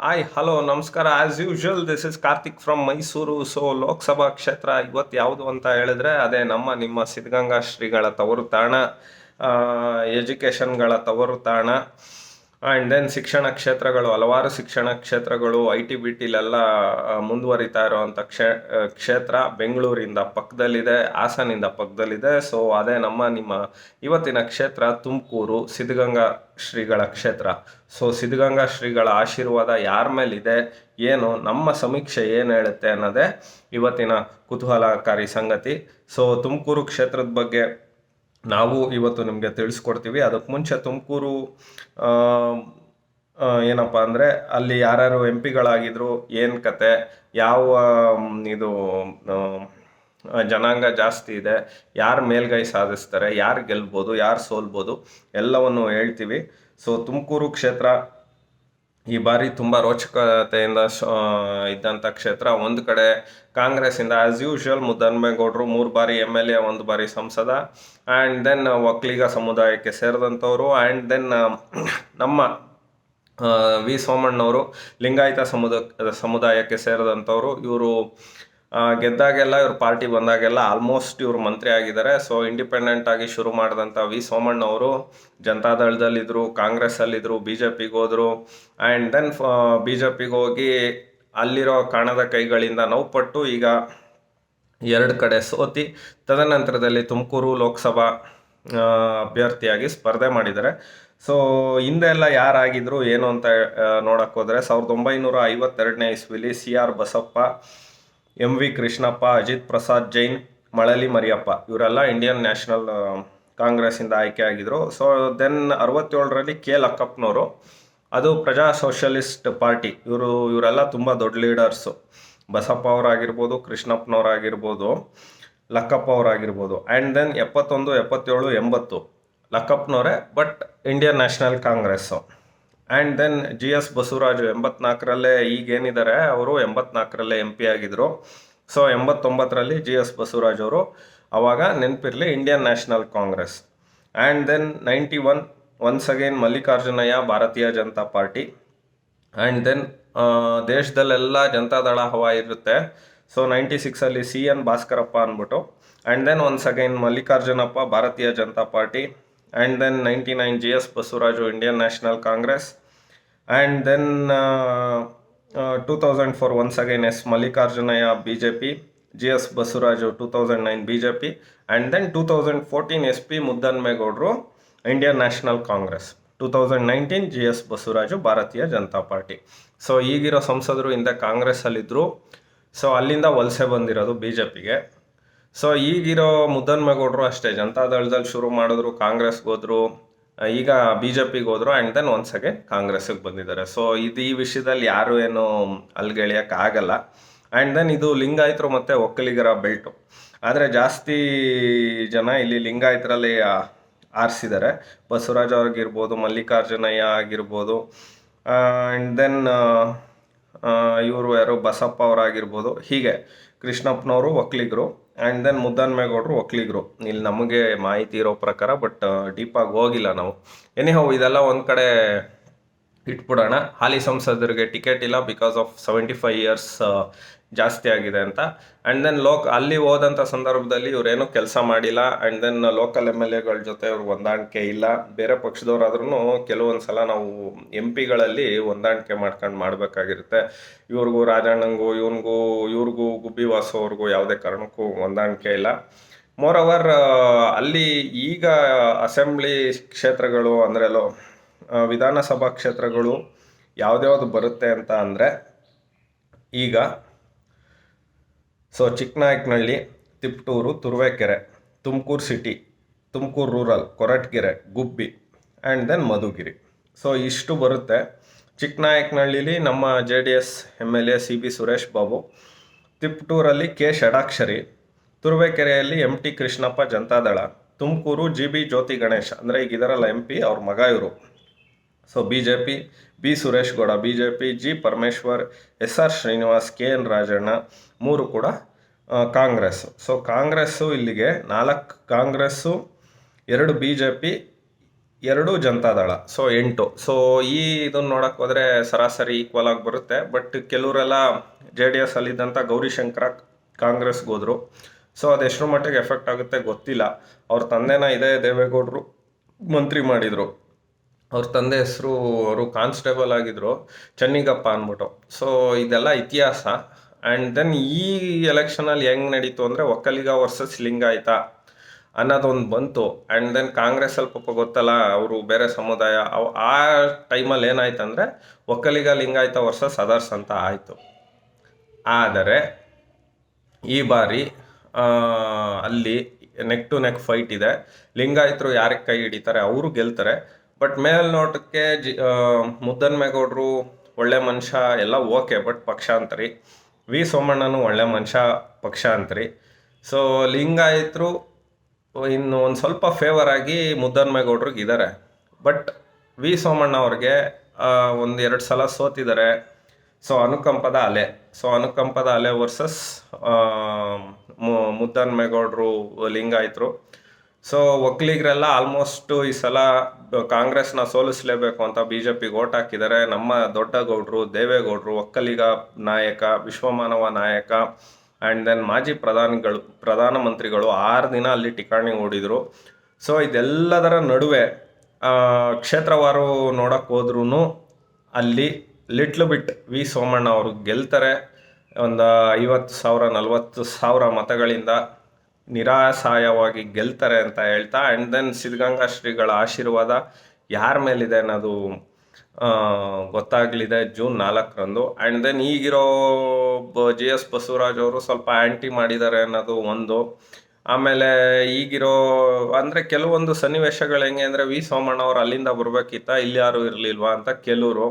Hi hello ನಮಸ್ಕಾರ. As usual this is Karthik from Mysuru so Lok Sabha ಕ್ಷೇತ್ರ ಇವತ್ತು ಯಾವುದು ಅಂತ ಹೇಳಿದ್ರೆ, ಅದೇ ನಮ್ಮ, ನಿಮ್ಮ ಸಿದ್ಧಗಂಗಾ ಶ್ರೀಗಳ ತವರು ತಾಣ ಎಜುಕೇಷನ್ಗಳ ತವರು ತಾಣ ಆ್ಯಂಡ್ ದೆನ್ ಶಿಕ್ಷಣ ಕ್ಷೇತ್ರಗಳು, ಹಲವಾರು ಶಿಕ್ಷಣ ಕ್ಷೇತ್ರಗಳು ಐ ಟಿ ಬಿ ಟಿಲೆಲ್ಲ ಮುಂದುವರಿತಾ ಇರುವಂಥ ಕ್ಷೇ ಕ್ಷೇತ್ರ ಬೆಂಗಳೂರಿಂದ ಪಕ್ಕದಲ್ಲಿದೆ, ಹಾಸನಿಂದ ಪಕ್ಕದಲ್ಲಿದೆ. ಸೊ ಅದೇ ನಮ್ಮ, ನಿಮ್ಮ ಇವತ್ತಿನ ಕ್ಷೇತ್ರ ತುಮಕೂರು, ಸಿದ್ಧಗಂಗಾ ಶ್ರೀಗಳ ಕ್ಷೇತ್ರ. ಸೊ ಸಿದ್ಧಗಂಗಾ ಶ್ರೀಗಳ ಆಶೀರ್ವಾದ ಯಾರ ಮೇಲಿದೆ, ಏನು, ನಮ್ಮ ಸಮೀಕ್ಷೆ ಏನು ಹೇಳುತ್ತೆ ಅನ್ನೋದೇ ಇವತ್ತಿನ ಕುತೂಹಲಕಾರಿ ಸಂಗತಿ. ಸೊ ತುಮಕೂರು ಕ್ಷೇತ್ರದ ಬಗ್ಗೆ ನಾವು ಇವತ್ತು ನಿಮಗೆ ತಿಳಿಸ್ಕೊಡ್ತೀವಿ. ಅದಕ್ಕೆ ಮುಂಚೆ ತುಮಕೂರು ಏನಪ್ಪ ಅಂದರೆ ಅಲ್ಲಿ ಯಾರ್ಯಾರು ಎಂ ಪಿಗಳಾಗಿದ್ರು, ಏನು ಕತೆ, ಯಾವ ಇದು ಜನಾಂಗ ಜಾಸ್ತಿ ಇದೆ, ಯಾರು ಮೇಲ್ಗೈ ಸಾಧಿಸ್ತಾರೆ, ಯಾರು ಗೆಲ್ಬೋದು, ಯಾರು ಸೋಲ್ಬೋದು, ಎಲ್ಲವನ್ನು ಹೇಳ್ತೀವಿ. ಸೊ ತುಮಕೂರು ಕ್ಷೇತ್ರ ಈ ಬಾರಿ ತುಂಬ ರೋಚಕತೆಯಿಂದ ಇದ್ದಂಥ ಕ್ಷೇತ್ರ. ಒಂದು ಕಡೆ ಕಾಂಗ್ರೆಸ್ಸಿಂದ ಆ್ಯಸ್ ಯೂಶುವಲ್ ಮುದ್ದನ್ಮೇಗೌಡರು ಮೂರು ಬಾರಿ ಎಂ ಎಲ್ ಎ ಒಂದು ಬಾರಿ ಸಂಸದ. ಆ್ಯಂಡ್ ದೆನ್ ಒಕ್ಕಲಿಗ ಸಮುದಾಯಕ್ಕೆ ಸೇರಿದಂಥವ್ರು. ಆ್ಯಂಡ್ ದೆನ್ ನಮ್ಮ ವಿ ಸೋಮಣ್ಣವರು ಲಿಂಗಾಯತ ಸಮುದ, ಸಮುದಾಯಕ್ಕೆ ಸೇರಿದಂಥವ್ರು. ಇವರು ಗೆದ್ದಾಗೆಲ್ಲ ಇವ್ರ ಪಾರ್ಟಿ ಬಂದಾಗೆಲ್ಲ ಆಲ್ಮೋಸ್ಟ್ ಇವರು ಮಂತ್ರಿ ಆಗಿದ್ದಾರೆ. ಸೊ ಇಂಡಿಪೆಂಡೆಂಟ್ ಆಗಿ ಶುರು ಮಾಡಿದಂಥ ವಿ ಸೋಮಣ್ಣ ಅವರು ಜನತಾದಳದಲ್ಲಿದ್ದರು ಕಾಂಗ್ರೆಸ್ಸಲ್ಲಿದ್ದರು ಬಿ ಜೆ ಪಿಗೆ ಹೋದರು. ಆ್ಯಂಡ್ ದೆನ್ ಬಿ ಜೆ ಪಿಗೆ ಹೋಗಿ ಅಲ್ಲಿರೋ ಕಾಣದ ಕೈಗಳಿಂದ ನೋವುಪಟ್ಟು ಈಗ ಎರಡು ಕಡೆ ಸೋತಿ, ತದನಂತರದಲ್ಲಿ ತುಮಕೂರು ಲೋಕಸಭಾ ಅಭ್ಯರ್ಥಿಯಾಗಿ ಸ್ಪರ್ಧೆ ಮಾಡಿದ್ದಾರೆ. ಸೊ ಹಿಂದೆ ಎಲ್ಲ ಯಾರಾಗಿದ್ರು, ಏನು ಅಂತ ನೋಡೋಕ್ಕೋದ್ರೆ ಸಾವಿರದ ಒಂಬೈನೂರ ಐವತ್ತೆರಡನೇ ಇಸ್ವಿಲಿ C R Basappa M V Krishnappa, Ajit Prasad Jain, Malali Mariyappa ಇವರೆಲ್ಲ ಇಂಡಿಯನ್ ನ್ಯಾಷನಲ್ ಕಾಂಗ್ರೆಸ್ಸಿಂದ ಆಯ್ಕೆ ಆಗಿದ್ರು. ಸೊ ದೆನ್ ಅರವತ್ತೇಳರಲ್ಲಿ ಕೆ ಲಕ್ಕಪ್ಪನವರು, ಅದು ಪ್ರಜಾ ಸೋಷಲಿಸ್ಟ್ ಪಾರ್ಟಿ. ಇವರು, ಇವರೆಲ್ಲ ತುಂಬ ದೊಡ್ಡ ಲೀಡರ್ಸು. ಬಸಪ್ಪ ಅವರಾಗಿರ್ಬೋದು, ಕೃಷ್ಣಪ್ಪನವರಾಗಿರ್ಬೋದು, ಲಕ್ಕಪ್ಪ ಅವರಾಗಿರ್ಬೋದು. ಆ್ಯಂಡ್ ದೆನ್ ಎಪ್ಪತ್ತೊಂದು, ಎಪ್ಪತ್ತೇಳು, ಎಂಬತ್ತು ಲಕ್ಕಪ್ಪನವರೇ but Indian national Congress and then G S Basavaraju ಎಂಬತ್ನಾಲ್ಕರಲ್ಲೇ ಈಗೇನಿದ್ದಾರೆ, ಅವರು ಎಂಬತ್ನಾಲ್ಕರಲ್ಲೇ ಎಂ ಪಿ ಆಗಿದ್ದರು ಸೊ ಎಂಬತ್ತೊಂಬತ್ತರಲ್ಲಿ ಜಿ ಎಸ್ ಬಸವರಾಜ್ ಅವರು ಆವಾಗ ನೆನಪಿರಲಿ Indian National Congress and then ninety one once again Mallikarjunaiah, Bharatiya Janata Party. And then ದೇಶದಲ್ಲೆಲ್ಲ Janata Dal ಹವಾ ಇರುತ್ತೆ. ಸೊ ನೈಂಟಿ ಸಿಕ್ಸಲ್ಲಿ ಸಿ ಎನ್ ಭಾಸ್ಕರಪ್ಪ ಅಂದ್ಬಿಟ್ಟು. And then once again Mallikarjunappa, Bharatiya Janata Party. Two thousand four once again S Mallikarjunaiah B J P G S Basavaraju two thousand nine B J P and then two thousand fourteen S P ಮುದ್ದನ್ಮೇಗೌಡರು Indian National Congress two thousand nineteen G S Basavaraju Bharatiya Janata Party so ಈಗಿರೋ ಸಂಸದರು ಹಿಂದೆ ಕಾಂಗ್ರೆಸ್ಸಲ್ಲಿದ್ದರು so ಅಲ್ಲಿಂದ ವಲಸೆ ಬಂದಿರೋದು B J ಪಿಗೆ so ಈಗಿರೋ ಮುದ್ದನ್ಮೇಗೌಡರು ಅಷ್ಟೇ ಜನತಾದಳದಲ್ಲಿ ಶುರು ಮಾಡಿದ್ರು, ಕಾಂಗ್ರೆಸ್ಗೆ ಹೋದ್ರು ಈಗ ಬಿ ಜೆ ಪಿಗೆ ಹೋದ್ರು ಆ್ಯಂಡ್ ದೆನ್ ಒನ್ಸ್ ಕಾಂಗ್ರೆಸ್ಗೆ ಬಂದಿದ್ದಾರೆ. ಸೊ ಇದು ಈ ವಿಷಯದಲ್ಲಿ ಯಾರು ಏನು ಆಗಲ್ಲ. ಆ್ಯಂಡ್ ದೆನ್ ಇದು ಲಿಂಗಾಯತರು ಮತ್ತು ಒಕ್ಕಲಿಗರ ಬೆಲ್ಟು. ಆದರೆ ಜಾಸ್ತಿ ಜನ ಇಲ್ಲಿ ಲಿಂಗಾಯತರಲ್ಲಿ ಆರಿಸಿದ್ದಾರೆ. ಬಸವರಾಜ್ ಅವ್ರಿಗಿರ್ಬೋದು, ಮಲ್ಲಿಕಾರ್ಜುನಯ್ಯ ಆಗಿರ್ಬೋದು ಆ್ಯಂಡ್ ದೆನ್ ಇವರು ಯಾರು ಬಸಪ್ಪ ಅವರಾಗಿರ್ಬೋದು. ಹೀಗೆ ಕೃಷ್ಣಪ್ಪನವರು ಒಕ್ಕಲಿಗರು. ಆ್ಯಂಡ್ ದೆನ್ ಮುದ್ದನ್ಮೇಗೌಡರು ಒಕ್ಕಲಿಗರು ಇಲ್ಲಿ ನಮಗೆ ಮಾಹಿತಿ ಇರೋ ಪ್ರಕಾರ ಬಟ್ ಡೀಪಾಗಿ ಹೋಗಿಲ್ಲ ನಾವು. ಎನಿಹೌ ಇದೆಲ್ಲ ಒಂದು ಕಡೆ ಇಟ್ಬಿಡೋಣ. ಹಾಲಿ ಸಂಸದರಿಗೆ ಟಿಕೆಟ್ ಇಲ್ಲ because of seventy five years ಜಾಸ್ತಿ ಆಗಿದೆ ಅಂತ. ಆ್ಯಂಡ್ ದೆನ್ ಲೋಕ್, ಅಲ್ಲಿ ಹೋದಂಥ ಸಂದರ್ಭದಲ್ಲಿ ಇವರೇನು ಕೆಲಸ ಮಾಡಿಲ್ಲ. And then local M L ಎಗಳ ಜೊತೆ ಅವ್ರು ಹೊಂದಾಣಿಕೆ ಇಲ್ಲ. ಬೇರೆ ಪಕ್ಷದವರಾದ್ರೂ ಕೆಲವೊಂದು ಸಲ ನಾವು ಎಂ ಪಿಗಳಲ್ಲಿ ಹೊಂದಾಣಿಕೆ ಮಾಡ್ಕೊಂಡು ಮಾಡಬೇಕಾಗಿರುತ್ತೆ. ಇವ್ರಿಗೂ ರಾಜಣ್ಣಂಗೂ ಇವನಿಗೂ, ಇವ್ರಿಗೂ ಗುಬ್ಬಿ ವಾಸು ಅವ್ರಿಗೂ ಯಾವುದೇ ಕಾರಣಕ್ಕೂ ಹೊಂದಾಣಿಕೆ ಇಲ್ಲ. ಮೋರ್ ಓವರ್ ಅಲ್ಲಿ ಈಗ ಅಸೆಂಬ್ಲಿ ಕ್ಷೇತ್ರಗಳು ಅಂದರೆ ಲೋ ವಿಧಾನಸಭಾ ಕ್ಷೇತ್ರಗಳು ಯಾವ್ದ್ಯಾವ್ದು ಬರುತ್ತೆ ಅಂತ ಅಂದರೆ ಈಗ so Chikkanayakanahalli Tiptur Turuvekere Tumakuru city Tumakuru rural Koratagere Gubbi and then Madhugiri so ಇಷ್ಟು ಬರುತ್ತೆ. ಚಿಕ್ಕನಾಯಕನಹಳ್ಳಿಲಿ ನಮ್ಮ J D S M L A C B Suresh Babu ತಿಪ್ಟೂರಲ್ಲಿ K Shadakshari ತುರುವೇಕೆರೆಯಲ್ಲಿ M T Krishnappa Janata Dal Tumakuru G B Jyothi Ganesh ಅಂದರೆ ಈಗ ಇದರಲ್ಲ M P ಅವ್ರ ಮಗ ಇವರು. So B J P B Suresh Gowda B J P G Parameshwar S R Srinivas K N Rajanna ಮೂರು ಕೂಡ Congress Congress. So Congress ಇಲ್ಲಿಗೆ ನಾಲ್ಕು ಕಾಂಗ್ರೆಸ್ಸು, ಎರಡು ಬಿ ಜೆ ಪಿ ಎರಡು ಜನತಾದಳ ಸೊ ಎಂಟು. ಸೊ ಈ ಇದನ್ನು ನೋಡಕ್ ಹೋದರೆ ಸರಾಸರಿ ಈಕ್ವಲ್ ಆಗಿ ಬರುತ್ತೆ. ಬಟ್ ಕೆಲವರೆಲ್ಲ ಜೆ ಡಿ ಎಸ್ ಅಲ್ಲಿದ್ದಂಥ ಗೌರಿಶಂಕರ ಕಾಂಗ್ರೆಸ್ಗೆ ಹೋದರು. ಸೊ ಅದು ಎಷ್ಟರ ಮಟ್ಟಿಗೆ ಎಫೆಕ್ಟ್ ಆಗುತ್ತೆ ಗೊತ್ತಿಲ್ಲ. ಅವ್ರ ತಂದೆನ ಇದೇ ದೇವೇಗೌಡರು ಮಂತ್ರಿ ಮಾಡಿದ್ರು. ಅವ್ರ ತಂದೆ ಹೆಸರು ಅವರು ಕಾನ್ಸ್ಟೇಬಲ್ ಆಗಿದ್ದರು ಚೆನ್ನಿಗಪ್ಪ ಅಂದ್ಬಿಟ್ಟು. ಸೊ ಇದೆಲ್ಲ ಇತಿಹಾಸ. ಆ್ಯಂಡ್ ದೆನ್ ಈ ಎಲೆಕ್ಷನಲ್ಲಿ ಹೆಂಗೆ ನಡೀತು ಅಂದರೆ ಒಕ್ಕಲಿಗ ವರ್ಸಸ್ ಲಿಂಗಾಯತ ಅನ್ನೋದೊಂದು ಬಂತು. ಆ್ಯಂಡ್ ದೆನ್ ಕಾಂಗ್ರೆಸ್ ಅಲ್ಲಿ ಪಾಪ ಗೊತ್ತಲ್ಲ, ಅವರು ಬೇರೆ ಸಮುದಾಯ. ಅವು ಆ ಟೈಮಲ್ಲಿ ಏನಾಯ್ತು ಅಂದರೆ ಒಕ್ಕಲಿಗ, ಲಿಂಗಾಯತ ವರ್ಸಸ್ ಅದರ್ಸ್ ಅಂತ ಆಯಿತು. ಆದರೆ ಈ ಬಾರಿ ಅಲ್ಲಿ ನೆಕ್ ಟು ನೆಕ್ ಫೈಟ್ ಇದೆ. ಲಿಂಗಾಯಿತರು ಯಾರಿಗೆ ಕೈ ಹಿಡಿತಾರೆ? ಅವರು ಗೆಲ್ತಾರೆ. ಬಟ್ ಮೇಲ್ನೋಟಕ್ಕೆ ಜಿ ಮುದ್ದನ್ ಮುದ್ದನ್ಮೇಗೌಡರು ಒಳ್ಳೆ ಮನುಷ್ಯ, ಎಲ್ಲ ಓಕೆ ಬಟ್ ಪಕ್ಷಾಂತರಿ ವಿ ಸೋಮಣ್ಣನೂ ಒಳ್ಳೆ ಮನುಷ್ಯ ಪಕ್ಷಾಂತರಿ ಸೊ ಲಿಂಗಾಯತರು ಇನ್ನು ಒಂದು ಸ್ವಲ್ಪ ಫೇವರ್ ಆಗಿ ಮುದ್ದನ್ಮೇಗೌಡ್ರಿಗೆ ಇದ್ದಾರೆ ಬಟ್ ವಿ ಸೋಮಣ್ಣ ಅವ್ರಿಗೆ ಒಂದು ಎರಡು ಸಲ ಸೋತಿದ್ದಾರೆ ಸೊ ಅನುಕಂಪದ ಅಲೆ. ಸೊ ಅನುಕಂಪದ ಅಲೆ ವರ್ಸಸ್ ಮುದ್ದನ್ಮೇಗೌಡರು ಲಿಂಗಾಯತರು ಸೊ ಒಕ್ಕಲಿಗರೆಲ್ಲ ಆಲ್ಮೋಸ್ಟ್ ಈ ಸಲ ಕಾಂಗ್ರೆಸ್ನ ಸೋಲಿಸಲೇಬೇಕು ಅಂತ ಬಿ ಜೆ ಪಿಗೆ ಓಟ್ ಹಾಕಿದ್ದಾರೆ. ನಮ್ಮ ದೊಡ್ಡ ಗೌಡ್ರು ದೇವೇಗೌಡರು, ಒಕ್ಕಲಿಗ ನಾಯಕ, ವಿಶ್ವಮಾನವ ನಾಯಕ ಆ್ಯಂಡ್ ದೆನ್ ಮಾಜಿ ಪ್ರಧಾನಿಗಳು, ಪ್ರಧಾನಮಂತ್ರಿಗಳು ಆರು ದಿನ ಅಲ್ಲಿ ಟಿಕಾಣಿ ಓಡಿದರು ಸೊ ಇದೆಲ್ಲದರ ನಡುವೆ ಕ್ಷೇತ್ರವಾರು ನೋಡಕ್ಕೆ ಹೋದ್ರೂ ಅಲ್ಲಿ ಲಿಟ್ಲ್ ಬಿಟ್ ವಿ ಸೋಮಣ್ಣ ಅವರು ಗೆಲ್ತಾರೆ. ಒಂದು ಐವತ್ತು ಸಾವಿರ, ನಲವತ್ತು ಸಾವಿರ ಮತಗಳಿಂದ ನಿರಾಸಾಯವಾಗಿ ಗೆಲ್ತಾರೆ ಅಂತ ಹೇಳ್ತಾ ಆ್ಯಂಡ್ ದೆನ್ ಸಿದ್ಧಗಂಗಾ ಶ್ರೀಗಳ ಆಶೀರ್ವಾದ ಯಾರ ಮೇಲಿದೆ ಅನ್ನೋದು ಗೊತ್ತಾಗಲಿದೆ ಜೂನ್ ನಾಲ್ಕರಂದು. ಆ್ಯಂಡ್ ದೆನ್ ಈಗಿರೋ ಜಿ ಎಸ್ ಬಸವರಾಜ್ ಅವರು ಸ್ವಲ್ಪ ಆ್ಯಂಟಿ ಮಾಡಿದ್ದಾರೆ ಅನ್ನೋದು ಒಂದು. ಆಮೇಲೆ ಈಗಿರೋ, ಅಂದರೆ ಕೆಲವೊಂದು ಸನ್ನಿವೇಶಗಳು ಹೆಂಗೆ ಅಂದರೆ ವಿ ಸೋಮಣ್ಣ ಅವರು ಅಲ್ಲಿಂದ ಬರಬೇಕಿತ್ತ, ಇಲ್ಲಿ ಯಾರು ಇರಲಿಲ್ವಾ ಅಂತ ಕೆಲವರು.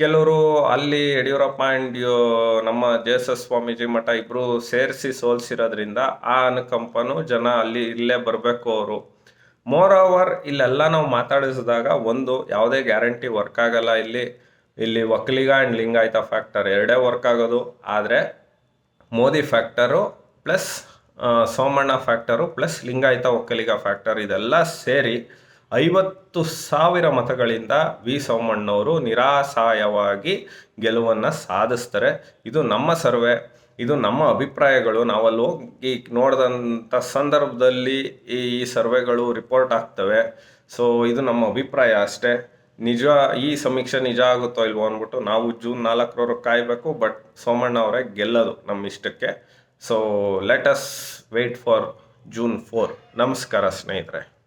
ಕೆಲವರು ಅಲ್ಲಿ ಯಡಿಯೂರಪ್ಪ ಆ್ಯಂಡ್ ನಮ್ಮ ಜೆ ಸ್ವಾಮೀಜಿ ಮಠ ಇಬ್ಬರು ಸೇರಿಸಿ ಸೋಲ್ಸಿರೋದ್ರಿಂದ ಆ ಅನುಕಂಪನೂ ಜನ ಅಲ್ಲಿ ಇಲ್ಲೇ ಬರಬೇಕು ಅವರು. ಮೋರ್ ಓವರ್ ಇಲ್ಲೆಲ್ಲ ನಾವು ಮಾತಾಡಿಸಿದಾಗ ಒಂದು, ಯಾವುದೇ ಗ್ಯಾರಂಟಿ ವರ್ಕ್ ಆಗಲ್ಲ ಇಲ್ಲಿ. ಇಲ್ಲಿ ಒಕ್ಕಲಿಗ ಆ್ಯಂಡ್ ಲಿಂಗಾಯತ ಫ್ಯಾಕ್ಟರ್ ಎರಡೇ ವರ್ಕ್ ಆಗೋದು. ಆದರೆ Modi factor plus Somanna factor plus Lingayat Vokkaliga factor ಇದೆಲ್ಲ ಸೇರಿ ಐವತ್ತು ಸಾವಿರ ಮತಗಳಿಂದ ವಿ. ಸೋಮಣ್ಣವರು ನಿರಾಸಾಯವಾಗಿ ಗೆಲುವನ್ನು ಸಾಧಿಸ್ತಾರೆ. ಇದು ನಮ್ಮ ಸರ್ವೆ, ಇದು ನಮ್ಮ ಅಭಿಪ್ರಾಯಗಳು. ನಾವಲ್ಲಿ ಹೋಗಿ ನೋಡಿದಂಥ ಸಂದರ್ಭದಲ್ಲಿ ಈ ಸರ್ವೆಗಳು ರಿಪೋರ್ಟ್ ಆಗ್ತವೆ. ಸೊ ಇದು ನಮ್ಮ ಅಭಿಪ್ರಾಯ ಅಷ್ಟೇ. ನಿಜ, ಈ ಸಮೀಕ್ಷೆ ನಿಜ ಆಗುತ್ತೋ ಇಲ್ವೋ ಅಂದ್ಬಿಟ್ಟು ನಾವು ಜೂನ್ ನಾಲ್ಕರವರೆಗೆ ಕಾಯಬೇಕು, ಬಟ್ ಸೋಮಣ್ಣ ಅವರೇ ಗೆಲ್ಲೋದು ನಮ್ಮ ಇಷ್ಟಕ್ಕೆ. So let us wait for June four ನಮಸ್ಕಾರ ಸ್ನೇಹಿತರೆ.